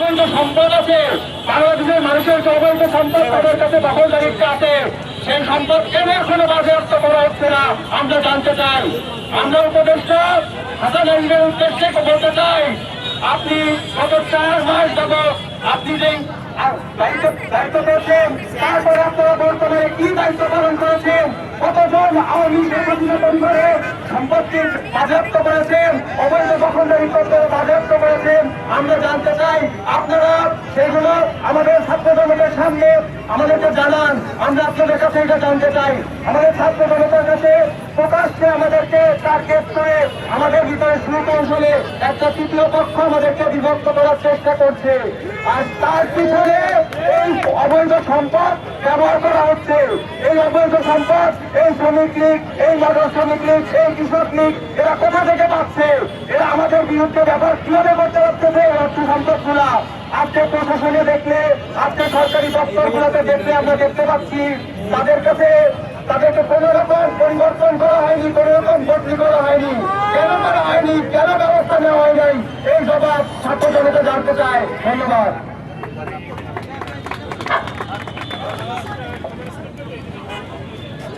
অবৈধ সম্পদ আছে। বাংলাদেশের মানুষের অবৈধ সম্পদ তাদের কাছে দখলদারিত্ব আছে। সেই সম্পদ কেন এখনও বাজেয়াপ্ত করা হচ্ছে না, আমরা জানতে চাই। আমরা উপদেষ্টা হাসান আলীর উদ্দেশ্যে বলতে চাই, আপনি গত চার মাস যাব আপনি যে দায়িত্ব করেছেন তারপরে আপনারা কি দায়িত্ব পালন করেছেন, কতজন করেছেন করেছেন, আমরা জানতে আমাদের ছাত্র জনতার সামনে আমাদেরকে জানান আমরা আপনাদের কাছে এটা জানতে চাই। আমাদের ছাত্র জনতার কাছে প্রকাশ্যে আমাদেরকে টার্গেট করে আমাদের ভিতরে অঞ্চলে একটা তৃতীয় পক্ষ আমাদেরকে বিভক্ত করার চেষ্টা করছে। আর তার পিছনে এই অবৈধ সম্পদ ব্যবহার করা হচ্ছে। এই অবৈধ সম্পদ, এই শ্রমিক লীগ, এই নগর শ্রমিক লীগ, এই কৃষক লীগ, এরা কোথা থেকে পাচ্ছে? এরা আমাদের বিরুদ্ধে ব্যবহার কীভাবে করতে পারছে এই অর্থ সম্পদগুলা? আজকে প্রশাসনে দেখলে, আজকে সরকারি দপ্তরগুলোতে দেখলে আমরা দেখতে পাচ্ছি, তাদের কাছে তাদেরকে কোন রকম পরিবর্তন করা হয়নি, কোন রকম বদলি করা হয়নি। কেন করা হয়নি? কেন ব্যবস্থা নেওয়া হয় নাই এই জবাব ছাত্র জনতা জানতে চায়। ধন্যবাদ।